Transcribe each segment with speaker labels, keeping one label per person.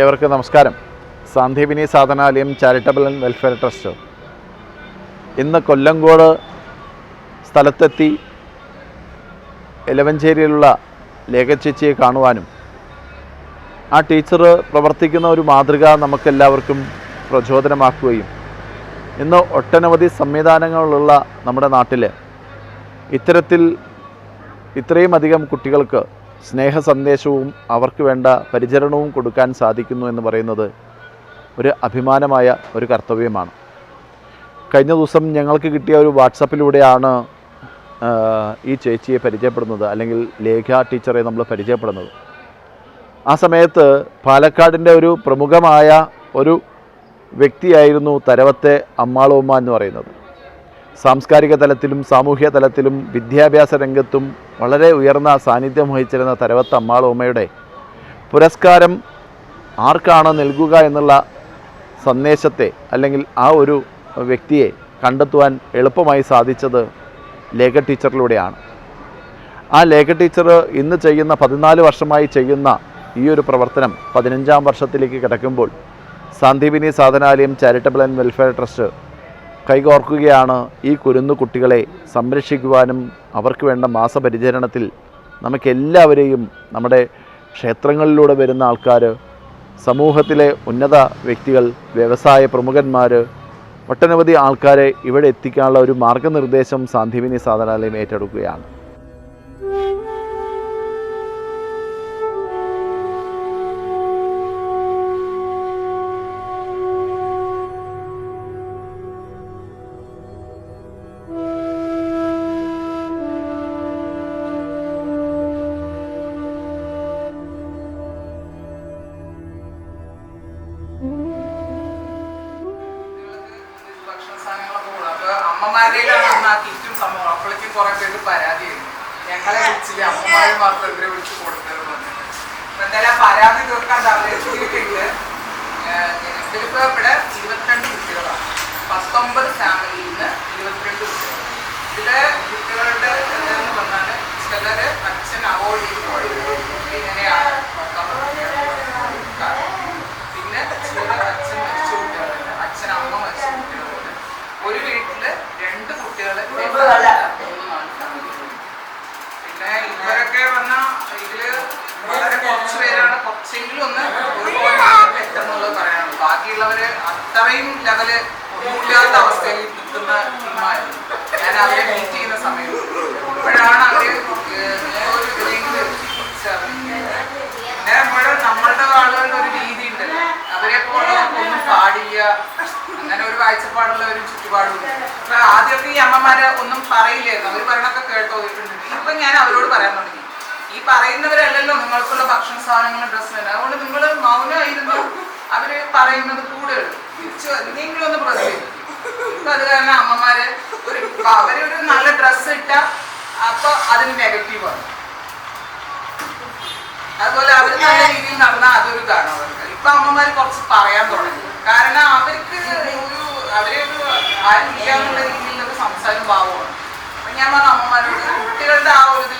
Speaker 1: ഏവർക്കും നമസ്കാരം. Sandeepani Sadhanalayam charitable and welfare trust ഇന്ന് കൊല്ലങ്കോട് സ്ഥലത്തെത്തി എലവഞ്ചേരിയിലുള്ള ലേഖച്ചേച്ചിയെ കാണുവാനും ആ ടീച്ചർ പ്രവർത്തിക്കുന്ന ഒരു മാതൃക നമുക്കെല്ലാവർക്കും പ്രചോദനമാക്കുകയും ഇന്ന് ഒട്ടനവധി സംവിധാനങ്ങളുള്ള നമ്മുടെ നാട്ടിൽ ഇത്തരത്തിൽ ഇത്രയും അധികം കുട്ടികൾക്ക് സ്നേഹ സന്ദേശവും അവർക്ക് വേണ്ട പരിചരണവും കൊടുക്കാൻ സാധിക്കുന്നു എന്ന് പറയുന്നത് ഒരു അഭിമാനമായ ഒരു കർത്തവ്യമാണ്. കഴിഞ്ഞ ദിവസം ഞങ്ങൾക്ക് കിട്ടിയ ഒരു വാട്സപ്പിലൂടെയാണ് ഈ ചേച്ചിയെ പരിചയപ്പെടുന്നത് അല്ലെങ്കിൽ ലേഖ ടീച്ചറെ നമ്മൾ പരിചയപ്പെടുന്നത്. ആ സമയത്ത് പാലക്കാടിന്റെ ഒരു പ്രമുഖമായ ഒരു വ്യക്തിയായിരുന്നു തരവത്തെ അമ്മാളോമ്മ എന്ന് പറയുന്നത്. സാംസ്കാരിക തലത്തിലും സാമൂഹ്യ തലത്തിലും വിദ്യാഭ്യാസ രംഗത്തും വളരെ ഉയർന്ന സാന്നിധ്യം വഹിച്ചിരുന്ന തരവത്ത് അമ്മാളൂമ്മയുടെ പുരസ്കാരം ആർക്കാണ് നൽകുക എന്നുള്ള സന്ദേശത്തെ അല്ലെങ്കിൽ ആ ഒരു വ്യക്തിയെ കണ്ടെത്തുവാൻ എളുപ്പമായി സാധിച്ചത് ലേഖ ടീച്ചറിലൂടെയാണ്. ആ ലേഖ ടീച്ചർ ഇന്ന് ചെയ്യുന്ന പതിനാല് വർഷമായി ചെയ്യുന്ന ഈ ഒരു പ്രവർത്തനം പതിനഞ്ചാം വർഷത്തിലേക്ക് കിടക്കുമ്പോൾ Sandeepani Sadhanalayam charitable and welfare trust കൈകോർക്കുകയാണ് ഈ കുരുന്നു കുട്ടികളെ സംരക്ഷിക്കുവാനും അവർക്ക് വേണ്ട മാസപരിചരണത്തിൽ നമുക്കെല്ലാവരെയും നമ്മുടെ ക്ഷേത്രങ്ങളിലൂടെ വരുന്ന ആൾക്കാർ സമൂഹത്തിലെ ഉന്നത വ്യക്തികൾ വ്യവസായ പ്രമുഖന്മാർ ഒട്ടനവധി ആൾക്കാരെ ഇവിടെ എത്തിക്കാനുള്ള ഒരു മാർഗനിർദ്ദേശം സാന്ദീപിനി സാധനാലയം ഏറ്റെടുക്കുകയാണ്.
Speaker 2: അമ്മമാരുടെയിലാണ് അന്ന് ആ കിറ്റും സംഭവം. അപ്പോഴേക്കും കുറെ പേര് പരാതി ആയിരുന്നു ഞങ്ങളെ വിളിച്ചില്ല. അമ്മമാരെ മാത്രം ഇവരെ വിളിച്ച് കൊടുത്തത് പറഞ്ഞിട്ട് അപ്പൊ എന്തായാലും ആ പരാതി തീർക്കാൻ എത്തിയിട്ടുണ്ട് ഇതിലിപ്പോ ഇവിടെ ഇരുപത്തിരണ്ട് കുട്ടികളാണ്. പത്തൊമ്പത് ഫാമിലിയിൽ നിന്ന് ഇരുപത്തിരണ്ട് കുട്ടികൾ ഇതിലെ കുട്ടികളുടെ ചിലര് അച്ഛൻ അവോയ്ഡ് ചെയ്ത് ഇങ്ങനെയാണ് കാരണം പിന്നെ ചില അച്ഛൻ മരിച്ച കുട്ടികളുണ്ട് അച്ഛൻ അമ്മ മരിച്ച കുട്ടികളുണ്ട് ഒരു വീട്ടിൽ രണ്ട് മൂന്നാണ് പിന്നെ ഇവരൊക്കെ ഇതിൽ വളരെ കുറച്ച് പേരാണ്. കുറച്ചെങ്കിലും ഒന്ന് ഒരുപോലെ എത്തുന്നുള്ളത് പറയാനുള്ളൂ. ബാക്കിയുള്ളവര് അത്രയും ലെവൽ ഒന്നുമില്ലാത്ത അവസ്ഥയിൽ നിൽക്കുന്ന ഞാൻ അവരെ മീറ്റ് ചെയ്യുന്ന സമയത്ത്. ഇപ്പോഴാണ് അവർ ഒരു ഇതിലെങ്കിലും എത്തിച്ചേർന്നത്. പിന്നെ നമ്മുടെ നമ്മളുടെ ആളുകളുടെ ഒരു രീതി ഉണ്ടല്ലോ അവരെ പോലെ അങ്ങനെ ഒരു കാഴ്ചപ്പാടുള്ള ഒരു ചുറ്റുപാടും ആദ്യമൊക്കെ ഈ അമ്മമാരെ ഒന്നും പറയില്ലായിരുന്നു. അവർ പറയണൊക്കെ കേട്ടോ പോയിട്ടുണ്ട് ഇപ്പൊ ഞാൻ അവരോട് പറയാൻ തുടങ്ങി. ഈ പറയുന്നവരല്ലല്ലോ നിങ്ങൾക്കുള്ള ഭക്ഷണ സാധനങ്ങളും ഡ്രസ്സും അതുകൊണ്ട് നിങ്ങൾ മൗനമായിരുന്നു. അവർ പറയുന്നത് കൂടെ എന്തെങ്കിലും ഒന്ന് പ്രതികരിക്കും ഇപ്പൊ അത് കാരണം അമ്മമാര് ഒരു അവരൊരു നല്ല ഡ്രസ്സ് ഇട്ട അപ്പൊ അതിന് നെഗറ്റീവാണ് അതുപോലെ അവർ നല്ല രീതിയിൽ നടന്നാൽ അതൊരു ഇതാണ് അവർക്ക്. ഇപ്പൊ അമ്മമാര് കുറച്ച് പറയാൻ തുടങ്ങി. കാരണം അവർക്ക് ഒരു അവരൊരു ആരും ഇല്ലാന്നുള്ള രീതിയിലൊരു സംസാരം ഭാവമാണ് അപ്പൊ ഞാൻ പറഞ്ഞ അമ്മമാരോട് കുട്ടികളുടെ ആ ഒരു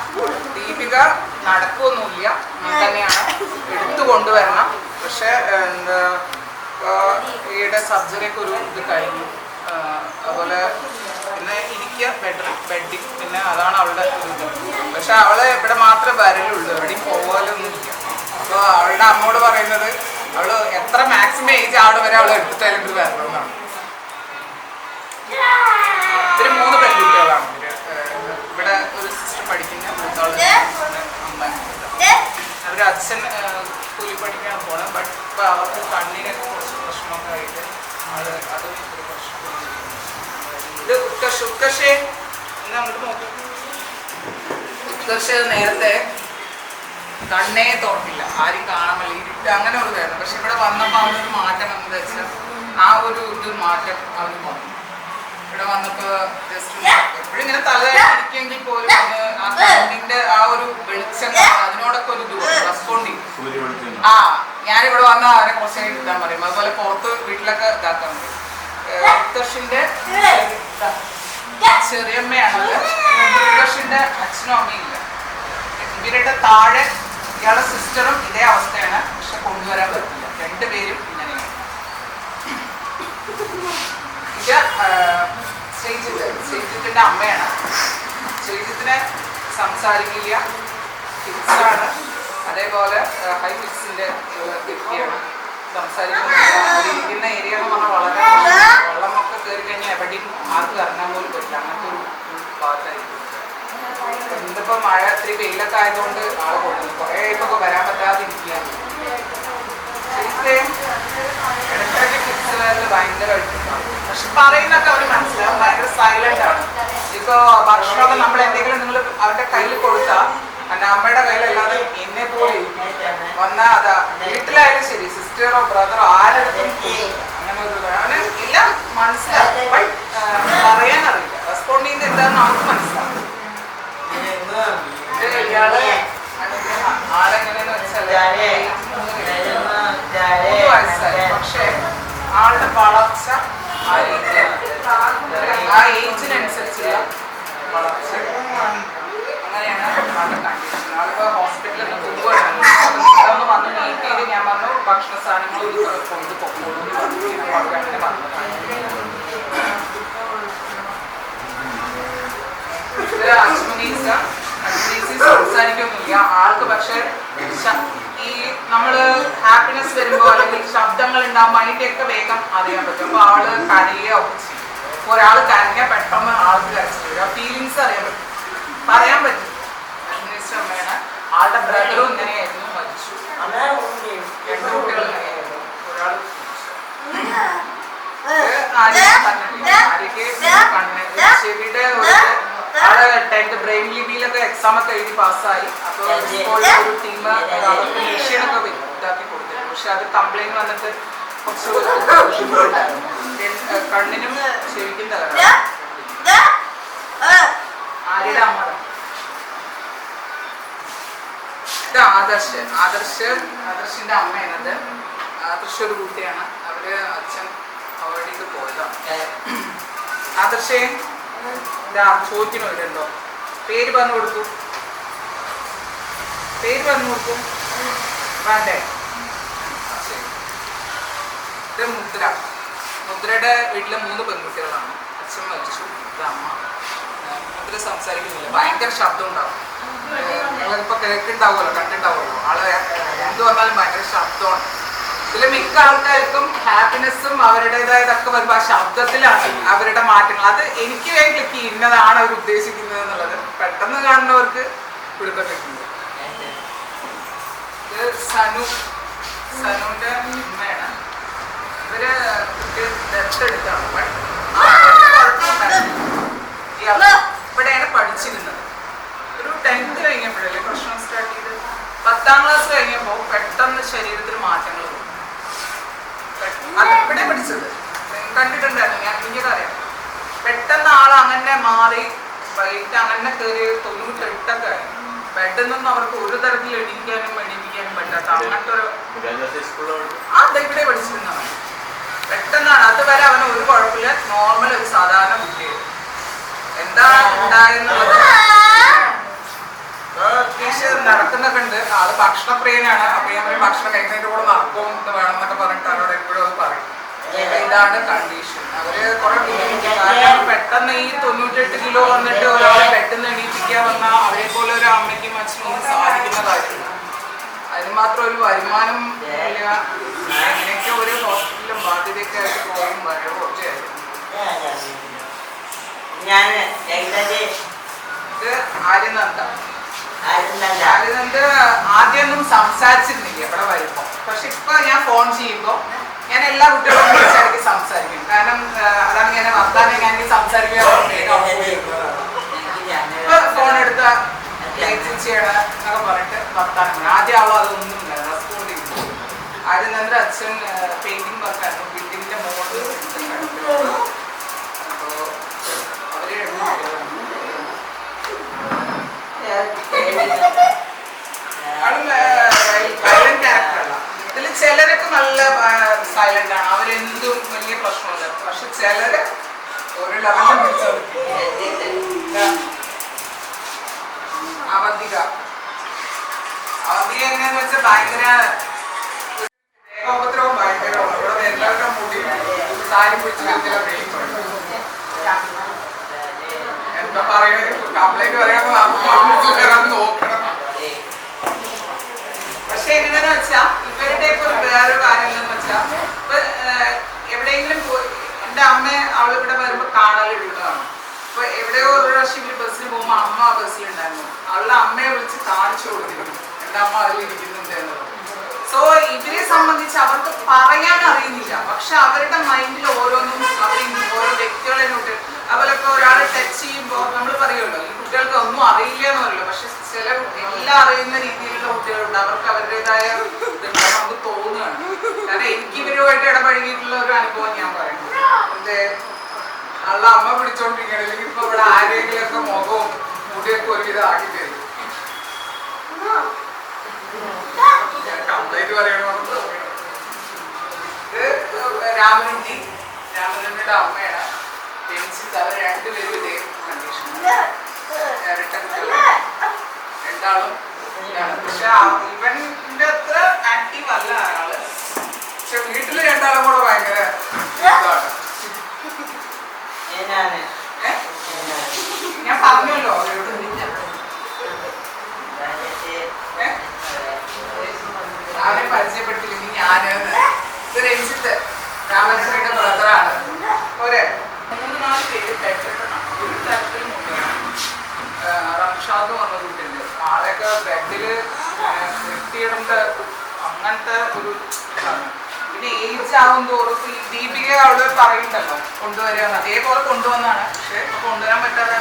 Speaker 2: ദീപിക നടക്കുമൊന്നുമില്ല തന്നെയാണ് എടുത്തു കൊണ്ടുവരണം. പക്ഷെ ഈയിടെ സർജറിയൊക്കെ ഒരു ഇത് കഴിഞ്ഞു. അതുപോലെ പിന്നെ ഇരിക്കുക ബെഡ് ബെഡിൽ പിന്നെ അതാണ് അവളുടെ പക്ഷെ അവൾ ഇവിടെ മാത്രമേ വരലുള്ളൂ. എവിടെയും പോകാലൊന്നും ഇല്ല അപ്പോൾ അവളുടെ അമ്മോട് പറയുന്നത് അവൾ എത്ര മാക്സിമം ഏജ് ആവിടെ വരെ അവൾ എടുത്തായാലും ഇത് വരണമെന്നാണ് ഇവർ മൂന്ന് പെൺകുട്ടികളാണ് ഇവർ ഏഹ് ഇവിടെ ഒരു സിസ്റ്റർ പഠിക്കുന്ന മൂത്താൾ അമ്മ അവർ അച്ഛൻ ഏഹ് കൂലി പഠിക്കാൻ പോണം. ബട്ട് ഇപ്പൊ അവർക്ക് കണ്ണിനൊക്കെ കുറച്ച് പ്രശ്നമൊക്കെ ആയിട്ട് അത് അതും ഒരു പ്രശ്നം ഇത് ഉത്കർഷ് ഉത്കർഷേ ഇന്ന് അങ്ങോട്ട് നോക്കൂ. ഉത്കർഷ നേരത്തെ കണ്ണേ തുറക്കില്ല ആരും കാണാമല്ല. ഇരുട്ട് അങ്ങനെ ഒരു വേദന. പക്ഷെ ഇവിടെ വന്നപ്പോൾ അവനൊരു മാറ്റം എന്താ വെച്ചാൽ ആ ഒരു ഇത് മാറ്റം അവന് വന്നു. ഇവിടെ വന്നപ്പോ ജസ്റ്റ് ഇങ്ങനെ തലയിലിരിക്കുമെങ്കിൽ പോലും ഒന്ന് ആ കണ്ണിന്റെ ആ ഒരു വെളിച്ചം അതിനോടൊക്കെ ഒരു ഇത് റെസ്പോണ്ട് ചെയ്യും ആ ഞാനിവിടെ വന്ന അവരെ കുറച്ച് നേരം പറയും. അതുപോലെ പുറത്ത് വീട്ടിലൊക്കെ ഇതാക്കാൻ പറയും. മുത്തശ്ശിന്റെ മുത്തശ്ശിന്റെ അച്ഛനും അമ്മയും ഇല്ല. ഇവരുടെ താഴെ ഇയാളുടെ സിസ്റ്ററും ഇതേ അവസ്ഥയാണ്. പക്ഷെ കൊണ്ടുവരാൻ പറ്റില്ല. രണ്ടുപേരും ഇങ്ങനെയാണ്. ഇത് ശ്രീജിത്ത് ശ്രീജിത്തിന്റെ അമ്മയാണ്. ശ്രീജിത്തിനെ സംസാരിക്കില്ല. ഫിക്സാണ് അതേപോലെ ഹൈ ഫിക്സിന്റെ വ്യക്തിയാണ്. സംസാരിക്കുന്ന ഏരിയ എന്ന് പറഞ്ഞാൽ വളരെ വെള്ളമൊക്കെ കയറി കഴിഞ്ഞാൽ എവിടെയും ആർക്ക് ഇറങ്ങാൻ പോലും പറ്റില്ല. അങ്ങനത്തെ ഒരു ഭാഗത്തായിരിക്കും. എന്തിപ്പോ മഴ ഇത്തിരി വെയിലൊക്കെ ആയതുകൊണ്ട് ആൾ കൊണ്ടുവന്നു കുറേ ഇപ്പൊ വരാൻ പറ്റാതെ ഇരിക്കുകയാണ്. ശരിക്കും ഇടയ്ക്കിടയ്ക്ക് കിഡ്സ് വേറിൽ ഭയങ്കരമായിട്ട് പക്ഷെ പറയുന്നൊക്കെ അവർ മനസ്സിലാവും ഭയങ്കര സൈലന്റ് ആണ്. ഇപ്പൊ ഭക്ഷണമൊക്കെ നമ്മൾ എന്തെങ്കിലും നിങ്ങൾ അവരുടെ കയ്യിൽ കൊടുത്താൽ അമ്മയുടെ കയ്യിലല്ലാതെ എന്നെ പോലെ വന്നാ അതാ വീട്ടിലായാലും ശരി സിസ്റ്ററോ ബ്രദറോ ആരെടുത്തും അങ്ങനെ ഒരു അവന് എല്ലാം മനസ്സിലാവും ബട്ട് പറയാൻ അറിയില്ല റെസ്പോണ്ട് ചെയ്യുന്നത് എന്താണെന്ന് നമുക്ക് മനസ്സിലാവും ഇത് ഇയാൾ അനുഗ്രഹം. ആളെങ്ങനെയാന്ന് വെച്ചാൽ മൂന്ന് വയസ്സായി പക്ഷേ ആളുടെ വളർച്ച ആ ഏജിൽ ആ ഏജിനനുസരിച്ചുള്ള വളർച്ച അങ്ങനെയാണ് ആളുടെ കണ്ടീഷൻ ആളിപ്പോ ഹോസ്പിറ്റലിൽ നിന്ന് പോവുകയാണ് ഒന്ന് വന്ന് മീറ്റ് ചെയ്ത് ഞാൻ പറഞ്ഞു ഭക്ഷണ സാധനങ്ങൾ ഒരു കൊണ്ട് പൊക്കോളൂ എന്ന് പറഞ്ഞു. അപ്പോൾ അവർ അങ്ങനെ വന്നതാണ് ഇത് അജ്മനീസ അജ്മനീസി സംസാരിക്കൊന്നുമില്ല ആൾക്ക് പക്ഷെ ശ- നമ്മൾ ഹാപ്പിനെസ് വരുമ്പോ അല്ലെങ്കിൽ ശബ്ദങ്ങൾ ഉണ്ടാകുമ്പോൾ അതിന്റെയൊക്കെ വേഗം അറിയാൻ പറ്റും. അപ്പൊ ആൾ കരയോ ഒരാൾ കരഞ്ഞ പെട്ടെന്ന് ആൾക്ക് കരച്ചിട്ട് വരും. ആ ഫീലിങ്സ് അറിയാൻ പറ്റും. പറയാൻ പറ്റും. അമ്മയാണ് ആളുടെ ബ്രദറും ഇങ്ങനെയായിരുന്നു മരിച്ചു. രണ്ട് കുട്ടികൾ ഇങ്ങനെയായിരുന്നു. ഒരാൾ ചെവിയുടെ ഒരു ആൾ ടെൻത്ത് ബ്രെയിൻ ലിപിയിലൊക്കെ എക്സാം ഒക്കെ എഴുതി പാസ്സായി അപ്പൊ സ്കൂളിൽ ഒരു ടീം മെഷീനൊക്കെ ഇതാക്കി കൊടുത്തിരുന്നു പക്ഷെ അത് കംപ്ലൈന്റ് വന്നിട്ട് കുറച്ച് ബുദ്ധിമുട്ടുണ്ടായിരുന്നു കണ്ണിനും ചെവിക്കും തകരാറ് ആരുടെ അമ്മ. ഇത് ആദർശ്. ആദർശ് ആദർശിന്റെ അമ്മയാണത്. ആദർശ് ഒരു കുട്ടിയാണ്. അവർ അച്ഛൻ അവരുടെ ഇത് പോയതാണ് ആദർശേ ഇതാ ചോദിക്കണോ പേര് പറഞ്ഞു കൊടുക്കൂ. പേര് പറഞ്ഞു കൊടുക്കൂ. വേണ്ടേ. ഇത് മുദ്ര. മുദ്രയുടെ വീട്ടിലെ മൂന്ന് പെൺകുട്ടികളാണ്. അച്ഛൻ മരിച്ചു ഇത് അമ്മ. മുദ്ര സംസാരിക്കുന്നില്ല. ഭയങ്കര ശബ്ദം ഉണ്ടാവും. നിങ്ങളിപ്പോ കേൾക്കുണ്ടാവുമല്ലോ കണ്ടിട്ടുണ്ടാവുമല്ലോ. ആൾ എന്ത് വന്നാലും ഭയങ്കര ശബ്ദമാണ്. ഇതിൽ മിക്ക ആൾക്കാർക്കും ഹാപ്പിനെസ്സും അവരുടേതായതൊക്കെ വരുമ്പോൾ ആ ശബ്ദത്തിലാണ് അവരുടെ മാറ്റങ്ങൾ. അത് എനിക്ക് വേണ്ടി ക്ലിക്ക് ഇന്നതാണ് അവർ ഉദ്ദേശിക്കുന്നത് എന്നുള്ളത്. പെട്ടെന്ന് കാണുന്നവർക്ക് കിട്ടുന്നത് ഇത് സനു. സനുവിന്റെ ഒരു കുഴപ്പമുണ്ടായിരുന്നില്ല. ഇയാൾ ഇവിടെയാണ് പഠിച്ചിരുന്നത് ഒരു ടെൻത്ത് കഴിഞ്ഞപ്പോഴല്ലേ പ്രശ്നം സ്റ്റാർട്ട് ചെയ്ത് പത്താം ക്ലാസ് കഴിഞ്ഞപ്പോൾ പെട്ടെന്ന് ശരീരത്തിൽ മാറ്റങ്ങൾ വന്നു ഇവിടെ പഠിച്ചത് കണ്ടിട്ടുണ്ടായിരുന്നു ഞാൻ എനിക്കറിയാം പെട്ടെന്ന് ആൾ അങ്ങനെ മാറി വൈകിട്ട് അങ്ങനെ കയറി തൊണ്ണൂറ്റെട്ടൊക്കെ ആയി ബെഡിൽ നിന്നും അവർക്ക് ഒരു തരത്തിൽ എണീക്കാനും എണീപ്പിക്കാനും പറ്റാത്ത അങ്ങനത്തെ ഒരു ആ ഇവിടെ പഠിച്ചിരുന്നവൻ പെട്ടെന്നാണ്. അതുവരെ അവന് ഒരു കുഴപ്പമില്ല. നോർമൽ ഒരു സാധാരണ കുട്ടിയായിരുന്നു എന്താ ഉണ്ടായെന്നുള്ളത് ഉണ്ട്. ആൾ ഭക്ഷണപ്രിയനാണ് അപ്പൊ ഞാൻ ഭക്ഷണം കഴിക്കുന്നതിന്റെ കൂടെ നടക്കും എന്ന് വേണം എന്നൊക്കെ പറഞ്ഞിട്ട് അവരോട് എപ്പോഴും അത് പറയും. ഇതാണ് കണ്ടീഷൻ അവർ കുറെ കാരണം പെട്ടെന്ന് ഈ തൊണ്ണൂറ്റെട്ട് കിലോ വന്നിട്ട് ഒരാളെ പെട്ടെന്ന് എണീപ്പിക്കാൻ വന്ന അവരെ പോലെ ഒരു അമ്മയ്ക്കും അച്ഛനും സാധിക്കുന്ന അതിന് മാത്രം ഒരു വരുമാനം ഇല്ല. അങ്ങനെയൊക്കെ ഒരു ഹോസ്പിറ്റലിലും ബാധ്യതയൊക്കെ ആയിട്ട് പോകും. വരവും ഒക്കെ
Speaker 3: ഞാൻ
Speaker 2: ഇത് ആര്യനന്ദ. ആര്യനന്ദ. ആദ്യമൊന്നും സംസാരിച്ചിരുന്നില്ല ഇവിടെ വരുമ്പോ. പക്ഷെ ഇപ്പൊ ഞാൻ ഫോൺ ചെയ്യുമ്പോ ഞാൻ എല്ലാ കുട്ടികളും വിളിച്ചിടയ്ക്ക് സംസാരിക്കും. കാരണം അതാണ് ഞാൻ വർത്താനം ഞാൻ സംസാരിക്കാൻ ഫോൺ എടുത്ത എന്നൊക്കെ പറഞ്ഞിട്ട് വർത്താനം. ആദ്യം ആവും അതൊന്നും ഇല്ല. റെസ്പോണ്ട് ചെയ്തു ആര്യനന്ദ അച്ഛൻ പെയിന്റിംഗ് വർക്കായിരുന്നു ബിൽഡിങ്ങിന്റെ മോഡൽ അപ്പോ അവർ വയലന്റ് ക്യാരക്ടറല്ല ഇതിൽ ചിലരൊക്കെ നല്ല സൈലന്റ് ആണ്. അവരെന്തും വലിയ പ്രശ്നമില്ല. പക്ഷെ ചിലര് ഒരു ലെവലിൽ പിടിച്ചു അവന്തിക അവന്തിക എങ്ങനെയാന്ന് വെച്ചാൽ ഭയങ്കര ദേഹോപദ്രവം ഭയങ്കരമാണ് ഇവിടെ എല്ലാവരുടെ മുടി താരി പിടിച്ച് എന്താ പറയുക കംപ്ലൈന്റ് പറയാൻ നമുക്ക് നോക്കണം. പക്ഷെ എങ്ങനെയാന്ന് വെച്ചാ ഇവരുടെ ഇപ്പൊ വേറൊരു വേറെ കാര്യം എന്താന്ന് വെച്ചാ ഇപ്പൊ എവിടെയെങ്കിലും പോയി എന്റെ അമ്മ അവളിവിടെ വരുമ്പോ കാണാൻ കാണലുള്ളതാണ് അപ്പൊ എവിടെയോ ഒരു പ്രാവശ്യം ഇവർ ബസ്സിന് പോകുമ്പോ അമ്മ ആ ബസ്സിലുണ്ടായിരുന്നു അവളുടെ അമ്മയെ വിളിച്ച് കാണിച്ചു കൊടുത്തിരുന്നു. എന്റെ അമ്മ അതിൽ ഇരിക്കുന്നുണ്ട് എന്നുള്ളത് സോ ഇവരെ സംബന്ധിച്ച് അവർക്ക് പറയാൻ അറിയുന്നില്ല. പക്ഷെ അവരുടെ മൈൻഡിൽ ഓരോന്നും അവർ ഓരോ വ്യക്തികളെ നോട്ട് അതുപോലൊക്കെ ഒരാളെ ടച്ച് ചെയ്യുമ്പോൾ നമ്മൾ പറയുമല്ലോ ഈ കുട്ടികൾക്ക് ഒന്നും അറിയില്ല എന്ന് പക്ഷെ ചില എല്ലാം അറിയുന്ന രീതിയിലുള്ള കുട്ടികളുണ്ട്. അവർക്ക് അവരുടേതായ നമുക്ക് തോന്നുകയാണ്. കാരണം എനിക്ക് ഇവരുമായിട്ട് ഇടപഴകിയിട്ടുള്ള ഒരു അനുഭവം ഞാൻ പറയുന്നത് എന്റെ അള്ള അമ്മ പിടിച്ചോണ്ടിരിക്കണം അല്ലെങ്കിൽ ഇപ്പൊ ഇവിടെ ആരെങ്കിലും ഒക്കെ മുഖവും മുടിയൊക്കെ ഒരുവിധം ആക്കി തരും കംപ്ലൈന്റ് പറയണമെന്ന് തോന്നുന്നു ഇത് രാമനുണ്ണി രാമനുണ്ണിയുടെ അമ്മയാണ് ജനിച്ചത് അവർ രണ്ടുപേരും ഇതേ കണ്ടീഷൻ ഇരട്ട കുട്ടികളാണ് രണ്ടാളും ഇതാണ്. പക്ഷെ ആ- ഇവന്റെ അത്ര ആക്റ്റീവ് അല്ല ആൾ പക്ഷെ വീട്ടിൽ രണ്ടാളും കൂടെ ഭയങ്കര ഇതാണ്
Speaker 3: എന്നാണ്
Speaker 2: ഏ? ഞാൻ പറഞ്ഞല്ലോ അവരോട് ഏ? അവനെ പരിചയപ്പെട്ടില്ലെങ്കിൽ ഞാൻ ഇത് രഞ്ജിത്ത് രാമചന്ദ്രന്റെ ബ്രദറാണ് പോരെ മൂന്ന് നാല് പേര് ബെഡ്ഷീറ്റാണ് ഒരു തരത്തിലും റംഷാദ് പറഞ്ഞ കുട്ടിയുണ്ട് ആളെയൊക്കെ ബെഡിൽ നിർത്തിയിടേണ്ട അങ്ങനത്തെ ഒരു ഇതാണ് പിന്നെ ഏജ് ആവും തോറും ഈ ദീപിക അവൾ പറയുന്നുണ്ടല്ലോ കൊണ്ടുവരിക അതേപോലെ കൊണ്ടുവന്നാണ് പക്ഷെ ഇപ്പൊ കൊണ്ടുവരാൻ പറ്റാതെ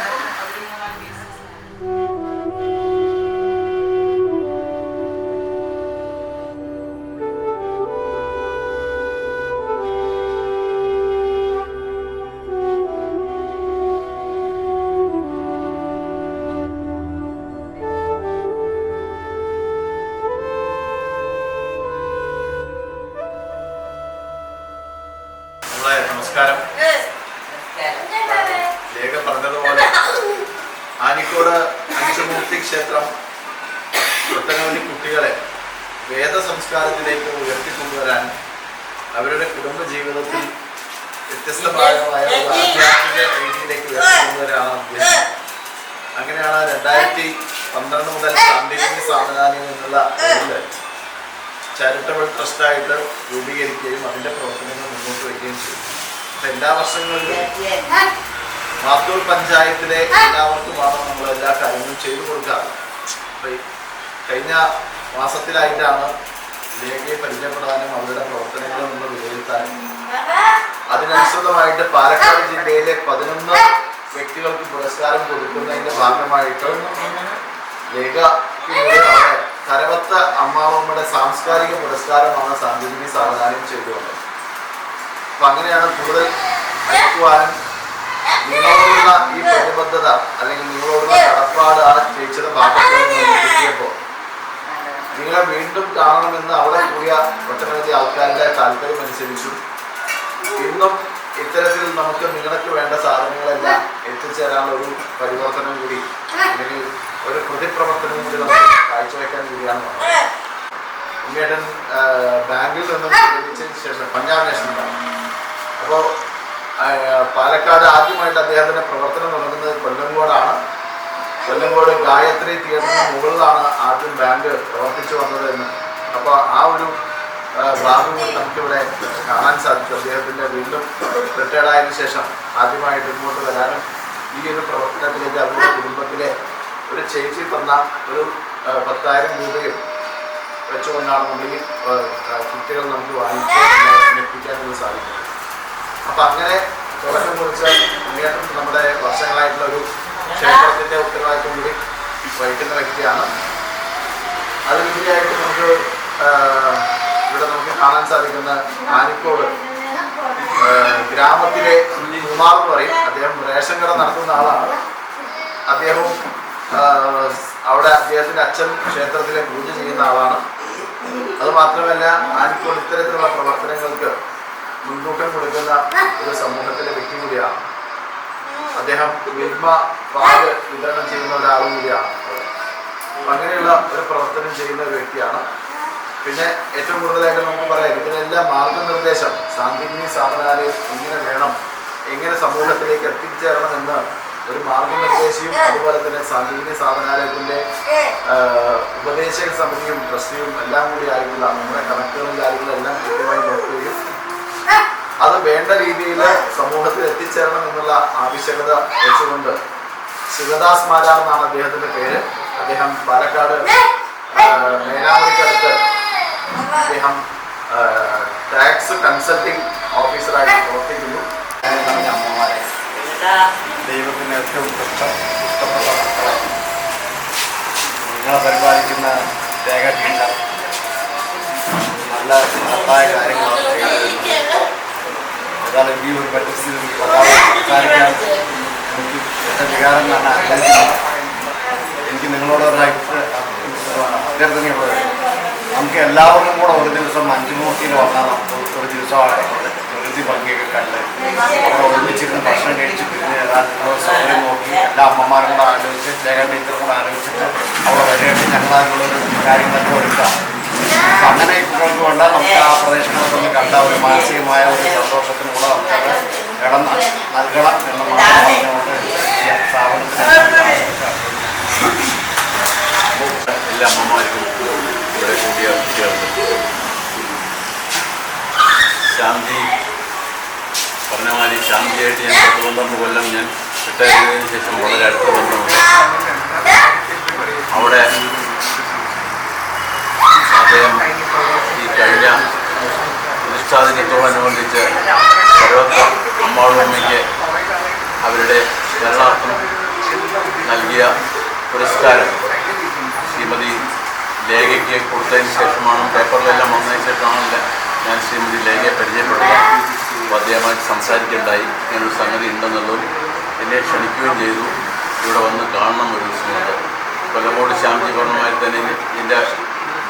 Speaker 1: ചാരിറ്റബിൾ ട്രസ്റ്റായിട്ട് രൂപീകരിക്കുകയും അതിന്റെ പ്രവർത്തനങ്ങൾ മുന്നോട്ട് വയ്ക്കുകയും ചെയ്തു. അപ്പൊ എല്ലാ വർഷങ്ങളിലും മാത്തൂർ പഞ്ചായത്തിലെ എല്ലാവർക്കുമാണ് നമ്മൾ എല്ലാ കാര്യങ്ങളും ചെയ്തു കൊടുക്കാറ്. അപ്പം കഴിഞ്ഞ മാസത്തിലായിട്ടാണ് ലേഖയെ പരിചയപ്പെടാനും അവരുടെ പ്രവർത്തനങ്ങൾ നമ്മൾ വിലയിരുത്താനും. അതിനനുസൃതമായിട്ട് പാലക്കാട് ജില്ലയിലെ പതിനൊന്ന് വ്യക്തികൾക്ക് പുരസ്കാരം കൊടുക്കുന്നതിന്റെ ഭാഗമായിട്ട് ലേഖ കരവത്ത അമ്മാവമ്മയുടെ സാംസ്കാരിക പുരസ്കാരമാണ് സാങ്കേതിക സാവധാനം ചെയ്തുകൊണ്ടത് അപ്പൊ അങ്ങനെയാണ് കൂടുതൽ നിങ്ങളോടുള്ള ഈ പ്രതിബദ്ധത അല്ലെങ്കിൽ നിങ്ങളോടുള്ള കടപ്പാട് ആ ചേച്ചിയുടെ ഭാഗത്ത് നിന്ന് നമുക്ക് കിട്ടിയപ്പോൾ. നിങ്ങളെ വീണ്ടും കാണണമെന്ന് അവിടെ കൂടിയ ഒട്ടനവധി ആൾക്കാരുടെ താല്പര്യം അനുസരിച്ചും ഇന്നും ഇത്തരത്തിൽ നമുക്ക് നിങ്ങൾക്ക് വേണ്ട സാധനങ്ങളെല്ലാം എത്തിച്ചേരാനുള്ള ഒരു പരിവർത്തനം കൂടി അല്ലെങ്കിൽ ഒരു പ്രതിപ്രവർത്തനം കൂടി നമുക്ക് കാഴ്ചവെക്കാൻ കൂടിയാണ് ഉമ്മേട്ടൻ ബാങ്കിൽ നിന്നും വിരമിച്ചതിന് ശേഷം പഞ്ചാബ് നാഷണൽ ബാങ്ക് അപ്പോൾ പാലക്കാട് ആദ്യമായിട്ട് അദ്ദേഹത്തിന്റെ പ്രവർത്തനം തുടങ്ങുന്നത് കൊല്ലങ്കോടാണ്. കൊല്ലങ്കോട് ഗായത്രി തിയേറ്ററിന് മുകളിലാണ് ആദ്യം ബാങ്ക് പ്രവർത്തിച്ചു വന്നത് എന്ന്. അപ്പോൾ ആ ഒരു ആ, ഭാഗം കൂടി നമുക്കിവിടെ കാണാൻ സാധിക്കും അദ്ദേഹത്തിന്റെ വീണ്ടും റിട്ടയർഡായതിന് ശേഷം ആദ്യമായിട്ട് ഇങ്ങോട്ട് വരാനും ഈ ഒരു പ്രവർത്തനത്തിലേക്ക് അവരുടെ കുടുംബത്തിലെ ഒരു ചേച്ചി തന്ന ഒരു പത്തായിരം രൂപയും ആ, കുട്ടികൾ നമുക്ക് വാങ്ങിക്കാൻ സാധിക്കും അപ്പം അങ്ങനെ തുടക്കം കുറിച്ച് മുന്നേറ്റം നമ്മുടെ വർഷങ്ങളായിട്ടുള്ള ഒരു ക്ഷേത്രത്തിന്റെ ഉത്തരവാദിത്വം കൂടി വഹിക്കുന്ന വ്യക്തിയാണ്. അതിലുപരിയായിട്ട് നമുക്ക് ഇവിടെ നമുക്ക് കാണാൻ സാധിക്കുന്ന ആനിക്കോട് ഗ്രാമത്തിലെ കുമാർ എന്ന് പറയും. അദ്ദേഹം റേഷൻ കട നടത്തുന്ന ആളാണ്. അദ്ദേഹവും അവിടെ അദ്ദേഹത്തിന്റെ അച്ഛൻ ക്ഷേത്രത്തിലെ പൂജ ചെയ്യുന്ന ആളാണ്. അത് മാത്രമല്ല ആനിക്കോട് ഇത്തരത്തിലുള്ള പ്രവർത്തനങ്ങൾക്ക് മുൻതൂക്കം കൊടുക്കുന്ന ഒരു സമൂഹത്തിലെ വ്യക്തി കൂടിയാണ്. അദ്ദേഹം വിൽമ പാൽ വിതരണം ചെയ്യുന്ന ഒരാളും കൂടിയാണ്. അങ്ങനെയുള്ള ഒരു പ്രവർത്തനം ചെയ്യുന്ന ഒരു വ്യക്തിയാണ് പിന്നെ ഏറ്റവും കൂടുതലായിട്ട് നമുക്ക് പറയാം ഇതിനെല്ലാം മാർഗനിർദ്ദേശം. സാന്തിനി സാധനാലയം എങ്ങനെ വേണം എങ്ങനെ സമൂഹത്തിലേക്ക് എത്തിച്ചേരണം എന്ന് ഒരു മാർഗനിർദ്ദേശിയും അതുപോലെ തന്നെ സാന്തിനി സാധനാലയത്തിന്റെ ഉപദേശക സമിതിയും ട്രസ്റ്റിയും എല്ലാം കൂടി ആയിട്ടുള്ള നമ്മുടെ കണക്കുകളും കാര്യങ്ങളും എല്ലാം കൃത്യമായി നോക്കുകയും അത് വേണ്ട രീതിയിൽ സമൂഹത്തിൽ എത്തിച്ചേരണം എന്നുള്ള ആവശ്യകത വെച്ചുകൊണ്ട് ശിവദാസ് മാരാർ എന്നാണ് അദ്ദേഹത്തിന്റെ പേര്. അദ്ദേഹം പാലക്കാട് മേലാമണിക്കടുത്ത് അദ്ദേഹം ടാക്സ് കൺസൾട്ടിംഗ് ഓഫീസറായിട്ട് പ്രവർത്തിക്കുന്നു.
Speaker 4: അമ്മമാരെ ദൈവത്തിന് ഏറ്റവും ഇഷ്ടം ഇഷ്ടപ്പെട്ട മക്കളെ നിങ്ങളെ പരിപാലിക്കുന്ന രേഖ ടീച്ചർ നല്ല മഹത്തായ കാര്യങ്ങൾ ഈ ഒരു പരിസ്ഥിതി സംസാരിക്കാൻ എനിക്ക് എന്റെ വികാരം ഞാൻ എനിക്ക് നിങ്ങളോട് ഒരു അഭ്യ- അഭ്യർത്ഥനയുള്ളത് നമുക്ക് എല്ലാവർക്കും കൂടെ ഒരു ദിവസം മഞ്ജുമൂർത്തിയിൽ വന്നാൽ നമുക്ക് ഒരു ദിവസം അവിടെ പ്രകൃതി ഭംഗിയൊക്കെ കണ്ട് അവിടെ ഒന്നിച്ചിരുന്ന് ഭക്ഷണം കഴിച്ച് പിന്നെ ഏതാണ്ട് നോക്കി എല്ലാ അമ്മമാരും കൂടെ ആലോചിച്ച് ലേഖ ടീച്ചർ കൂടെ ആലോചിച്ചിട്ട് അവിടെ വരെയായിട്ട് ഞങ്ങൾ അതിനുള്ളൊരു കാര്യങ്ങളൊക്കെ ഒരുക്കാം അങ്ങനെ കുട്ടികൾക്ക് വേണ്ട നമുക്ക് ആ പ്രദേശങ്ങളൊക്കെ ഒന്ന് കണ്ട ഒരു മാനസികമായ ഒരു സന്തോഷത്തിന് കൂടെ നമുക്കത് ഇടം നൽകണം എന്ന് മാത്രം
Speaker 5: എല്ലാ അമ്മമാർക്കും കുട്ടികൾക്ക് ശാന്തി. പറഞ്ഞ മാതിരി ശാന്തിയായിട്ട് ഞാൻ പത്ത് പന്ത്രണ്ട് കൊല്ലം ഞാൻ റിട്ടയർ ചെയ്തതിന് ശേഷം വളരെ അടുത്ത ബന്ധമുണ്ട് അവിടെ. അദ്ദേഹം ഈ കഴിഞ്ഞ പ്രതിഷ്ഠാദിനത്തോടനുബന്ധിച്ച് സർവത്ര അമ്മാളുമ്മയ്ക്ക് അവരുടെ സ്മരണാർത്ഥം നൽകിയ പുരസ്കാരം ശ്രീമതി ലേഖയ്ക്ക് കൊടുത്തതിന് ശേഷമാണ് പേപ്പറിലെല്ലാം വന്നതിന് ശേഷമാണല്ല ഞാൻ ശ്രീമതി ലേഖയെ പരിചയപ്പെടുക. അദ്ദേഹമായിട്ട് സംസാരിക്കുകയുണ്ടായി ഇങ്ങനൊരു സംഗതി ഉണ്ടെന്നുള്ളതും എന്നെ ക്ഷണിക്കുകയും ചെയ്തു. ഇവിടെ വന്ന് കാണണം ഒരു ദിവസമുണ്ട് കൊല്ലങ്കോട് ശ്യാംജി പറഞ്ഞമാതിരി തന്നെ എന്റെ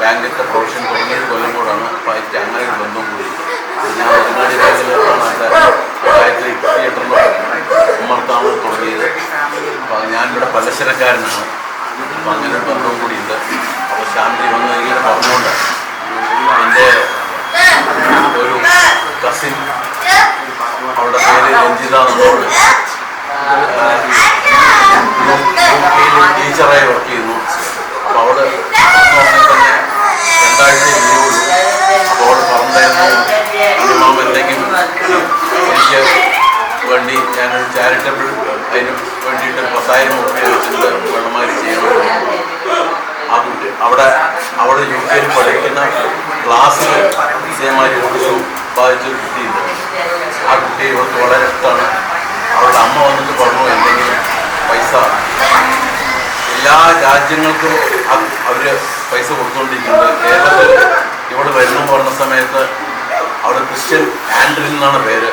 Speaker 5: ബാങ്കിലത്തെ പ്രൊഫഷൻ തുടങ്ങിയത് കൊല്ലങ്കോടാണ്. അപ്പോൾ അതിന്റെ അങ്ങനെ ഒരു ബന്ധം കൂടി. ഞാൻ ഒരുപാട് ബാങ്കിലാണ് എന്റെ ഗായത്രി തിയേറ്ററിൽ ഉമ്മർത്താണ് തുടങ്ങിയത്. അപ്പോൾ ഞാനിവിടെ പലചരക്കാരനാണ് അപ്പോൾ അങ്ങനെ ഒരു ബന്ധവും കൂടിയുണ്ട്. അപ്പോൾ ശാന്തി വന്ന് ഇങ്ങനെ പറഞ്ഞുകൊണ്ട് എന്റെ ഒരു കസിൻ അവളുടെ പേര് രഞ്ജിത എന്നോട് ടീച്ചറായി വർക്ക് ചെയ്യുന്നു അപ്പോൾ അവൾ തന്നെ രണ്ടാഴ്ച ലീവുള്ളൂ അപ്പോൾ അവൾ പറഞ്ഞായിരുന്നു അനിമാമനിലേക്കും എനിക്ക് വേണ്ടി ഞാനൊരു ചാരിറ്റബിൾ അതിന് വേണ്ടിയിട്ട് പത്തായിരം രൂപ വെച്ചിട്ട് വെള്ളമാരി ചെയ്യണം കുട്ടി അവിടെ അവിടെ യു കെയിൽ പഠിക്കുന്ന ക്ലാസ്സിൽ ഇതേമാതിരി ഓടിച്ചു ബാധിച്ചൊരു കുട്ടിയുണ്ട്. ആ കുട്ടി ഇവർക്ക് വളരെ ഇഷ്ടമാണ്. അവരുടെ അമ്മ വന്നിട്ട് പറഞ്ഞു എന്തെങ്കിലും പൈസ. എല്ലാ രാജ്യങ്ങൾക്കും അവർ പൈസ കൊടുത്തുകൊണ്ടിരിക്കുന്നത് കേരളത്തിൽ ഇവിടെ വരുന്നു പറഞ്ഞ സമയത്ത് അവിടെ ക്രിസ്ത്യൻ ആൻഡ്രിൽ എന്നാണ് പേര്.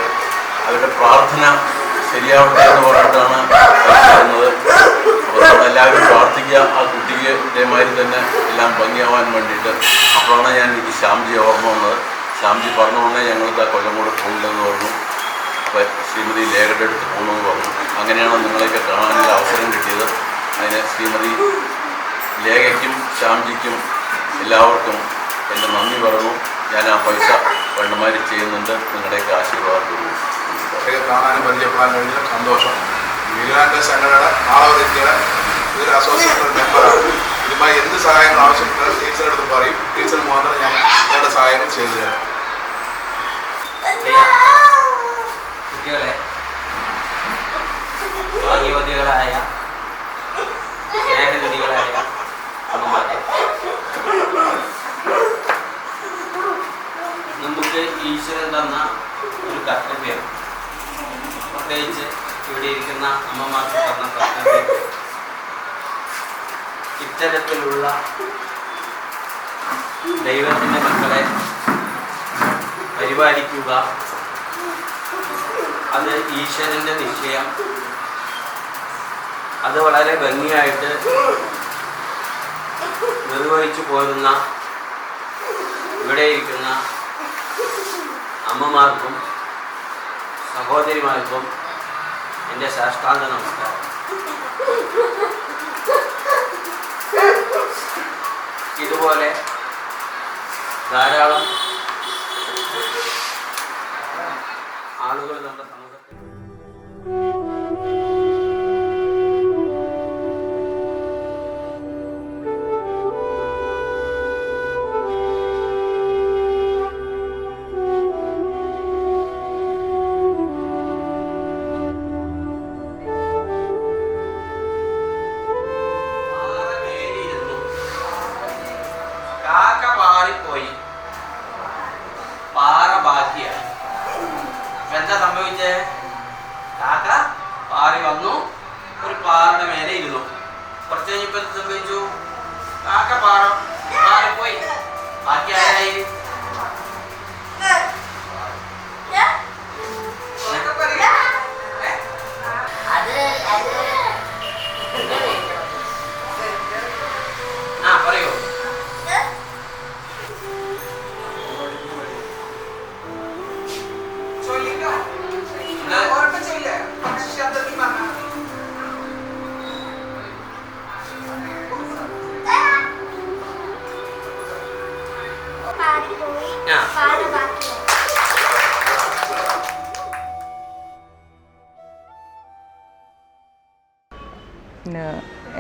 Speaker 5: അവരുടെ പ്രാർത്ഥന ശരിയാവട്ടെ എന്ന് പറഞ്ഞിട്ടാണ് പറയുന്നത് അപ്പോൾ നമ്മളെല്ലാവരും പ്രാർത്ഥിക്കുക ആ കുട്ടിക്ക് ഇതേമാതിരി തന്നെ എല്ലാം ഭംഗിയാവാൻ വേണ്ടിയിട്ട്. അപ്പോഴാണ് ഞാൻ എനിക്ക് ശ്യാംജി ഓർമ്മ വന്നത്. ശ്യാംജി പറഞ്ഞുകൊണ്ടേ ഞങ്ങൾക്ക് ആ കൊല്ലം കൂടെ പോകില്ലെന്ന് പറഞ്ഞു. അപ്പം ശ്രീമതി ലേഖയുടെ അടുത്ത് പോകണമെന്ന് പറഞ്ഞു. അങ്ങനെയാണ് നിങ്ങളെയൊക്കെ കാണാനുള്ള അവസരം കിട്ടിയത്. അതിന് ശ്രീമതി ലേഖയ്ക്കും ശ്യാംജിക്കും എല്ലാവർക്കും എന്റെ നന്ദി പറഞ്ഞു. ഞാൻ ആ പൈസ വേണ്ടമാതിരി ചെയ്യുന്നുണ്ട്. നിങ്ങളുടെയൊക്കെ ആശീർവാദം
Speaker 6: ഇതൊക്കെ കാണാനും പരിചയപ്പെടാൻ കഴിഞ്ഞ സന്തോഷം വീരാന്റെ സംഘടന മാളവതിയുടെ ഇതൊരു അസോസിയേഷൻ മെമ്പറാണ് ഇതുമായി എന്ത് സഹായങ്ങൾ ആവശ്യപ്പെട്ടാൽ ടീച്ചറുടെ അടുത്ത് പറയും. ടീച്ചർ മാത്രം ഞാൻ വേണ്ട സഹായങ്ങൾ ചെയ്തു തരാം.
Speaker 7: നമുക്ക് ഈശ്വരൻ തന്ന ഒരു കർത്തവ്യം. പ്രത്യേകിച്ച് ഇവിടെ ഇരിക്കുന്ന അമ്മമാർക്ക് പറഞ്ഞ കർത്തവ്യം ഇത്തരത്തിലുള്ള ദൈവത്തിന്റെ മക്കളെ പരിപാലിക്കുക. അത് ഈശ്വരന്റെ നിശ്ചയം. അത് വളരെ ഭംഗിയായിട്ട് നിർവഹിച്ചു പോരുന്ന ഇവിടെ ഇരിക്കുന്ന അമ്മമാർക്കും സഹോദരിമാർക്കും എന്റെ സാഷ്ടാംഗ നമസ്കാരം. ഇതുപോലെ ധാരാളം ആളുകൾ നമ്മുടെ ബാക്കിയായി അപ്പൊ എന്താ സംഭവിച്ചേ? കാക്ക പാറി വന്നു. ഒരു പാറയുടെ മേലെ ഇരുന്നു. കുറച്ച് കഴിഞ്ഞപ്പോ എന്ത് സംഭവിച്ചു? കാക്ക പാറ പാറിപ്പോയി. ബാക്കി ആരായി?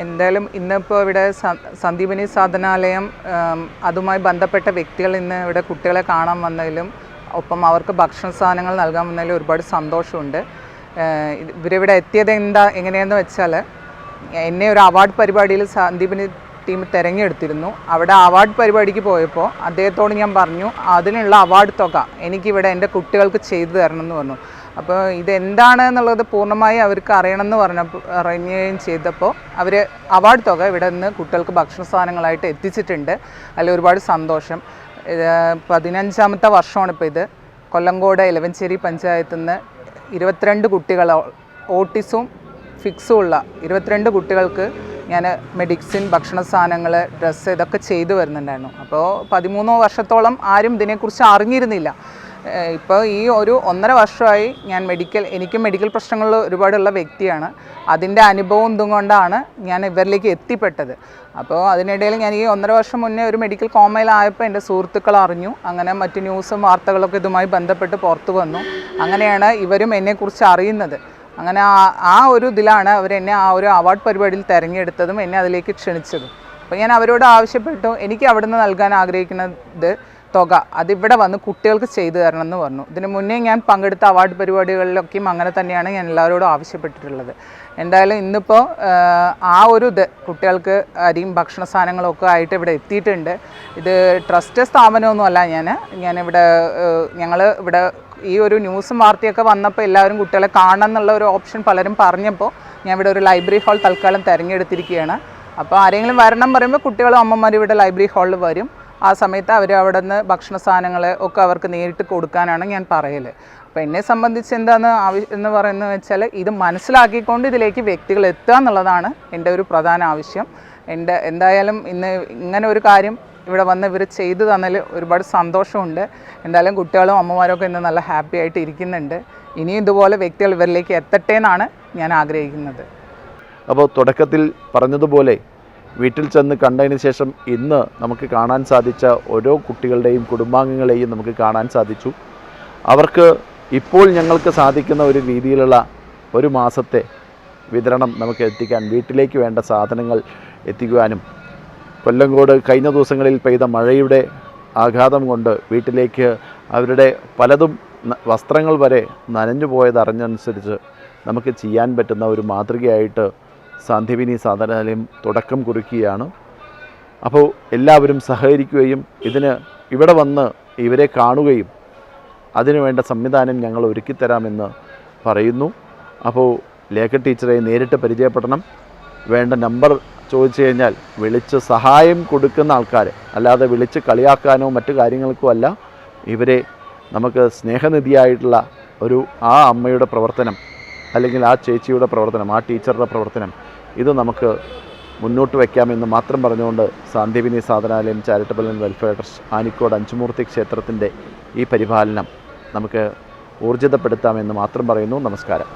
Speaker 2: എന്തായാലും ഇന്നിപ്പോൾ ഇവിടെ സന്ദീപിനി സാധനാലയം അതുമായി ബന്ധപ്പെട്ട വ്യക്തികൾ ഇന്ന് ഇവിടെ കുട്ടികളെ കാണാൻ വന്നതിലും ഒപ്പം അവർക്ക് ഭക്ഷണ സാധനങ്ങൾ നൽകാൻ വന്നതിലും ഒരുപാട് സന്തോഷമുണ്ട്. ഇവരിവിടെ എത്തിയത് എന്താ എങ്ങനെയെന്ന് വെച്ചാൽ എന്നെ ഒരു അവാർഡ് പരിപാടിയിൽ സന്ദീപിനി ടീം തിരഞ്ഞെടുത്തിരുന്നു. അവിടെ അവാർഡ് പരിപാടിക്ക് പോയപ്പോൾ അദ്ദേഹത്തോട് ഞാൻ പറഞ്ഞു അതിനുള്ള അവാർഡ് തുക എനിക്കിവിടെ എന്റെ കുട്ടികൾക്ക് ചെയ്തു തരണം എന്ന് പറഞ്ഞു. അപ്പോൾ ഇതെന്താണ് എന്നുള്ളത് പൂർണമായി അവർക്ക് അറിയണമെന്ന് പറഞ്ഞപ്പോൾ അറിയുകയും ചെയ്തപ്പോൾ അവർ അവാർഡ് തുക ഇവിടെ നിന്ന് കുട്ടികൾക്ക് ഭക്ഷണ സാധനങ്ങളായിട്ട് എത്തിച്ചിട്ടുണ്ട്. അതിൽ ഒരുപാട് സന്തോഷം. പതിനഞ്ചാമത്തെ വർഷമാണ് ഇപ്പോൾ ഇത്. കൊല്ലങ്കോട് എലവഞ്ചേരി പഞ്ചായത്തിൽ നിന്ന് ഇരുപത്തിരണ്ട് കുട്ടികൾ ഓട്ടിസും ഫിക്സും ഉള്ള ഇരുപത്തിരണ്ട് കുട്ടികൾക്ക് ഞാൻ മെഡിസിൻ ഭക്ഷണ സാധനങ്ങൾ ഡ്രസ്സ് ഇതൊക്കെ ചെയ്തു വരുന്നുണ്ടായിരുന്നു. അപ്പോൾ പതിമൂന്നോ വർഷത്തോളം ആരും ഇതിനെക്കുറിച്ച് അറിഞ്ഞിരുന്നില്ല. ഇപ്പോൾ ഈ ഒരു ഒന്നര വർഷമായി ഞാൻ മെഡിക്കൽ എനിക്ക് മെഡിക്കൽ പ്രശ്നങ്ങൾ ഒരുപാടുള്ള വ്യക്തിയാണ്. അതിന്റെ അനുഭവം ഇതും ഞാൻ ഇവരിലേക്ക് എത്തിപ്പെട്ടത്? അപ്പോൾ അതിനിടയിൽ ഞാൻ ഈ ഒന്നര വർഷം മുന്നേ ഒരു മെഡിക്കൽ കോമയിലായപ്പോൾ എന്റെ സുഹൃത്തുക്കൾ അറിഞ്ഞു. അങ്ങനെ മറ്റ് ന്യൂസും വാർത്തകളൊക്കെ ഇതുമായി ബന്ധപ്പെട്ട് പുറത്തു വന്നു. അങ്ങനെയാണ് ഇവരും എന്നെക്കുറിച്ച് അറിയുന്നത്. അങ്ങനെ ആ ആ ഒരു ഇതിലാണ് അവരെന്നെ ആ ഒരു അവാർഡ് പരിപാടിയിൽ തിരഞ്ഞെടുത്തതും എന്നെ അതിലേക്ക് ക്ഷണിച്ചതും. അപ്പോൾ ഞാൻ അവരോട് ആവശ്യപ്പെട്ടു. എനിക്ക് അവിടുന്ന് നൽകാൻ ആഗ്രഹിക്കുന്നത് തുക അതിവിടെ വന്ന് കുട്ടികൾക്ക് ചെയ്തു തരണം എന്ന് പറഞ്ഞു. ഇതിന് മുന്നേ ഞാൻ പങ്കെടുത്ത അവാർഡ് പരിപാടികളിലൊക്കെയും അങ്ങനെ തന്നെയാണ് ഞാൻ എല്ലാവരോടും ആവശ്യപ്പെട്ടിട്ടുള്ളത്. എന്തായാലും ഇന്നിപ്പോൾ ആ ഒരു ഇത് കുട്ടികൾക്ക് അരിയും ഭക്ഷണ സാധനങ്ങളൊക്കെ ആയിട്ട് ഇവിടെ എത്തിയിട്ടുണ്ട്. ഇത് ട്രസ്റ്റ് സ്ഥാപനമൊന്നുമല്ല ഞാൻ. ഞാനിവിടെ ഞങ്ങൾ ഇവിടെ ഈ ഒരു ന്യൂസും വാർത്തയൊക്കെ വന്നപ്പോൾ എല്ലാവരും കുട്ടികളെ കാണണം എന്നുള്ള ഒരു ഓപ്ഷൻ പലരും പറഞ്ഞപ്പോൾ ഞാൻ ഇവിടെ ഒരു ലൈബ്രറി ഹാൾ തൽക്കാലം തിരഞ്ഞെടുത്തിരിക്കുകയാണ്. അപ്പോൾ ആരെങ്കിലും വരണം പറയുമ്പോൾ കുട്ടികളും അമ്മമാരും ഇവിടെ ലൈബ്രറി ഹാളിൽ വരും. ആ സമയത്ത് അവർ അവിടെ നിന്ന് ഭക്ഷണ സാധനങ്ങൾ ഒക്കെ അവർക്ക് നേരിട്ട് കൊടുക്കാനാണ് ഞാൻ പറയൽ അപ്പോൾ എന്നെ സംബന്ധിച്ച് എന്താണെന്ന് ആവശ്യം എന്ന് പറയുന്നത് വെച്ചാൽ ഇത് മനസ്സിലാക്കിക്കൊണ്ട് ഇതിലേക്ക് വ്യക്തികൾ എത്തുക എന്നുള്ളതാണ് എന്റെ ഒരു പ്രധാന ആവശ്യം. എന്റെ എന്തായാലും ഇന്ന് ഇങ്ങനെ ഒരു കാര്യം ഇവിടെ വന്ന് ഇവർ ചെയ്തു തന്നാൽ ഒരുപാട് സന്തോഷമുണ്ട്. എന്തായാലും കുട്ടികളും അമ്മമാരൊക്കെ ഇന്ന് നല്ല ഹാപ്പി ആയിട്ട് ഇരിക്കുന്നുണ്ട്.
Speaker 8: ഇനിയും ഇതുപോലെ വ്യക്തികൾ ഇവരിലേക്ക് എത്തട്ടെ എന്നാണ് ഞാൻ ആഗ്രഹിക്കുന്നത്.
Speaker 1: അപ്പോൾ തുടക്കത്തിൽ പറഞ്ഞതുപോലെ വീട്ടിൽ ചെന്ന് കണ്ടതിന് ശേഷം ഇന്ന് നമുക്ക് കാണാൻ സാധിച്ച ഓരോ കുട്ടികളുടെയും കുടുംബാംഗങ്ങളെയും നമുക്ക് കാണാൻ സാധിച്ചു. അവർക്ക് ഇപ്പോൾ ഞങ്ങൾക്ക് സാധിക്കുന്ന ഒരു രീതിയിലുള്ള ഒരു മാസത്തെ വിതരണം നമുക്ക് എത്തിക്കാൻ വീട്ടിലേക്ക് വേണ്ട സാധനങ്ങൾ എത്തിക്കുവാനും കൊല്ലങ്കോട് കഴിഞ്ഞ ദിവസങ്ങളിൽ പെയ്ത മഴയുടെ ആഘാതം കൊണ്ട് വീട്ടിലേക്ക് അവരുടെ പലതും വസ്ത്രങ്ങൾ വരെ നനഞ്ഞു പോയതറിഞ്ഞനുസരിച്ച് നമുക്ക് ചെയ്യാൻ പറ്റുന്ന ഒരു മാതൃകയായിട്ട് സാന്ധ്യവിനി സാധനാലയം തുടക്കം കുറിക്കുകയാണ്. അപ്പോൾ എല്ലാവരും സഹകരിക്കുകയും ഇതിന് ഇവിടെ വന്ന് ഇവരെ കാണുകയും അതിനുവേണ്ട സംവിധാനം ഞങ്ങൾ ഒരുക്കിത്തരാമെന്ന് പറയുന്നു. അപ്പോൾ ലേഖ ടീച്ചറെ നേരിട്ട് പരിചയപ്പെടണം. വേണ്ട നമ്പർ ചോദിച്ചു കഴിഞ്ഞാൽ വിളിച്ച് സഹായം കൊടുക്കുന്ന ആൾക്കാർ അല്ലാതെ വിളിച്ച് കളിയാക്കാനോ മറ്റു കാര്യങ്ങൾക്കോ അല്ല ഇവരെ നമുക്ക് സ്നേഹനിധിയായിട്ടുള്ള ഒരു ആ അമ്മയുടെ പ്രവർത്തനം അല്ലെങ്കിൽ ആ ചേച്ചിയുടെ പ്രവർത്തനം ആ ടീച്ചറുടെ പ്രവർത്തനം ഇത് നമുക്ക് മുന്നോട്ട് വയ്ക്കാമെന്ന് മാത്രം പറഞ്ഞുകൊണ്ട് Sandeepani Sadhanalayam charitable and welfare trust Anikode Anchumoorthy ക്ഷേത്രത്തിന്റെ ഈ പരിപാലനം നമുക്ക് ഊർജിതപ്പെടുത്താമെന്ന് മാത്രം പറയുന്നു. നമസ്കാരം.